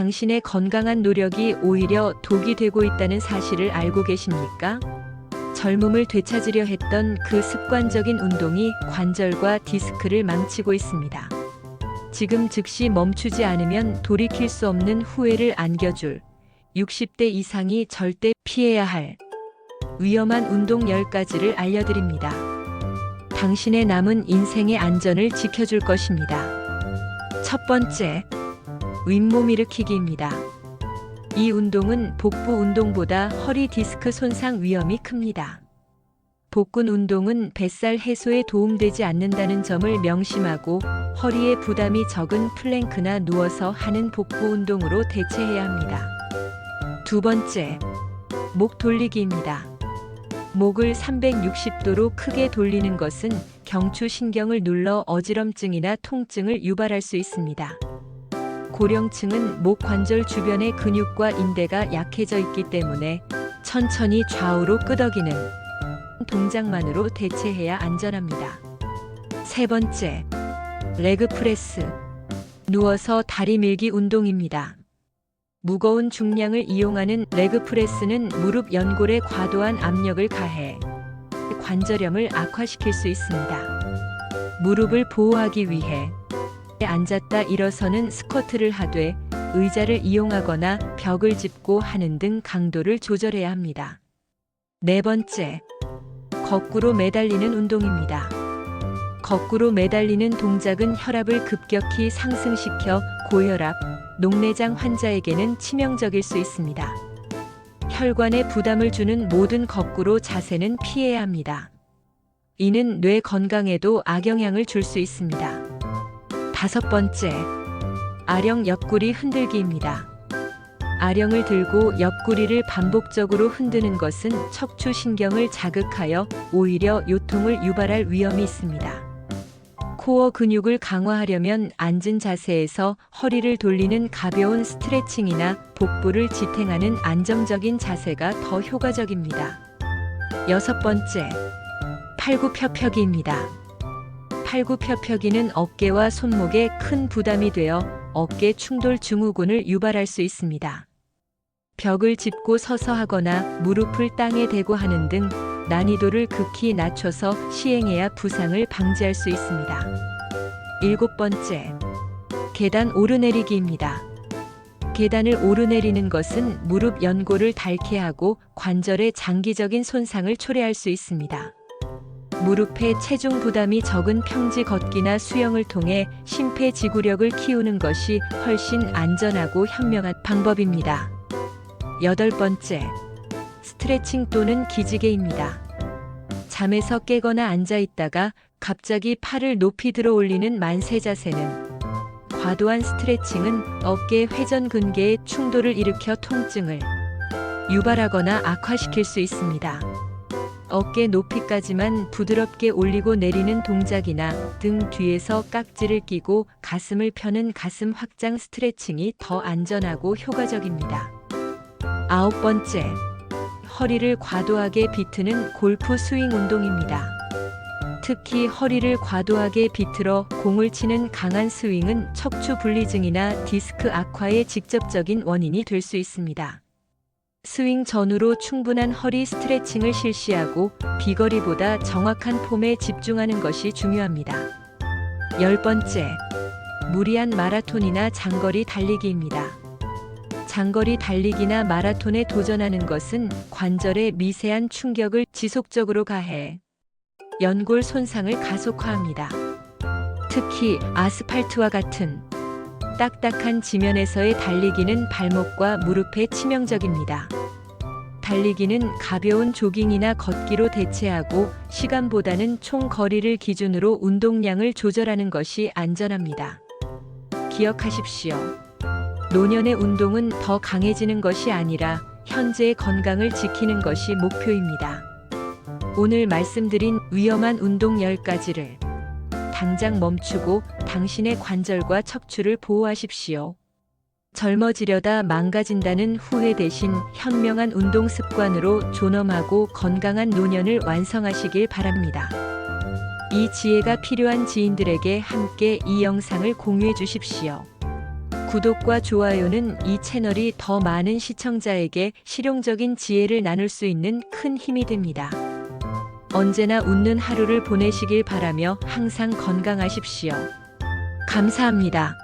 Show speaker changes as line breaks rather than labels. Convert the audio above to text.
당신의 건강한 노력이 오히려 독이 되고 있다는 사실을 알고 계십니까? 젊음을 되찾으려 했던 그 습관적인 운동이 관절과 디스크를 망치고 있습니다. 지금 즉시 멈추지 않으면 돌이킬 수 없는 후회를 안겨줄 60대 이상이 절대 피해야 할 위험한 운동 10가지를 알려드립니다. 당신의 남은 인생의 안전을 지켜줄 것입니다. 첫 번째, 윗몸 일으키기입니다. 이 운동은 복부 운동보다 허리 디스크 손상 위험이 큽니다. 복근 운동은 뱃살 해소에 도움되지 않는다는 점을 명심하고 허리에 부담이 적은 플랭크나 누워서 하는 복부 운동으로 대체해야 합니다. 두 번째, 목 돌리기입니다. 목을 360도로 크게 돌리는 것은 경추신경을 눌러 어지럼증이나 통증을 유발할 수 있습니다. 고령층은 목 관절 주변의 근육과 인대가 약해져 있기 때문에 천천히 좌우로 끄덕이는 동작만으로 대체해야 안전합니다. 세 번째, 레그 프레스. 누워서 다리 밀기 운동입니다. 무거운 중량을 이용하는 레그 프레스는 무릎 연골에 과도한 압력을 가해 관절염을 악화시킬 수 있습니다. 무릎을 보호하기 위해 앉았다 일어서는 스쿼트를 하되 의자를 이용하거나 벽을 짚고 하는 등 강도를 조절해야 합니다. 네 번째, 거꾸로 매달리는 운동입니다. 거꾸로 매달리는 동작은 혈압을 급격히 상승시켜 고혈압, 녹내장 환자에게는 치명적일 수 있습니다. 혈관에 부담을 주는 모든 거꾸로 자세는 피해야 합니다. 이는 뇌 건강에도 악영향을 줄 수 있습니다. 다섯 번째, 아령 옆구리 흔들기입니다. 아령을 들고 옆구리를 반복적으로 흔드는 것은 척추 신경을 자극하여 오히려 요통을 유발할 위험이 있습니다. 코어 근육을 강화하려면 앉은 자세에서 허리를 돌리는 가벼운 스트레칭이나 복부를 지탱하는 안정적인 자세가 더 효과적입니다. 여섯 번째, 팔굽혀펴기입니다. 팔굽혀펴기는 어깨와 손목에 큰 부담이 되어 어깨 충돌 증후군을 유발할 수 있습니다. 벽을 짚고 서서 하거나 무릎을 땅에 대고 하는 등 난이도를 극히 낮춰서 시행해야 부상을 방지할 수 있습니다. 일곱 번째, 계단 오르내리기입니다. 계단을 오르내리는 것은 무릎 연골을 닳게 하고 관절의 장기적인 손상을 초래할 수 있습니다. 무릎에 체중 부담이 적은 평지 걷기나 수영을 통해 심폐지구력을 키우는 것이 훨씬 안전하고 현명한 방법입니다. 여덟 번째, 스트레칭 또는 기지개입니다. 잠에서 깨거나 앉아 있다가 갑자기 팔을 높이 들어 올리는 만세 자세는 과도한 스트레칭은 어깨 회전 근개에 충돌을 일으켜 통증을 유발하거나 악화시킬 수 있습니다. 어깨 높이까지만 부드럽게 올리고 내리는 동작이나 등 뒤에서 깍지를 끼고 가슴을 펴는 가슴 확장 스트레칭이 더 안전하고 효과적입니다. 아홉 번째, 허리를 과도하게 비트는 골프 스윙 운동입니다. 특히 허리를 과도하게 비틀어 공을 치는 강한 스윙은 척추 분리증이나 디스크 악화의 직접적인 원인이 될 수 있습니다. 스윙 전후로 충분한 허리 스트레칭을 실시하고 비거리보다 정확한 폼에 집중하는 것이 중요합니다. 열 번째, 무리한 마라톤이나 장거리 달리기입니다. 장거리 달리기나 마라톤에 도전하는 것은 관절에 미세한 충격을 지속적으로 가해 연골 손상을 가속화합니다. 특히 아스팔트와 같은 딱딱한 지면에서의 달리기는 발목과 무릎에 치명적입니다. 달리기는 가벼운 조깅이나 걷기로 대체하고 시간보다는 총 거리를 기준으로 운동량을 조절하는 것이 안전합니다. 기억하십시오. 노년의 운동은 더 강해지는 것이 아니라 현재의 건강을 지키는 것이 목표입니다. 오늘 말씀드린 위험한 운동 10가지를 당장 멈추고 당신의 관절과 척추를 보호하십시오. 젊어지려다 망가진다는 후회 대신 현명한 운동 습관으로 존엄하고 건강한 노년을 완성하시길 바랍니다. 이 지혜가 필요한 지인들에게 함께 이 영상을 공유해 주십시오. 구독과 좋아요는 이 채널이 더 많은 시청자에게 실용적인 지혜를 나눌 수 있는 큰 힘이 됩니다. 언제나 웃는 하루를 보내시길 바라며 항상 건강하십시오. 감사합니다.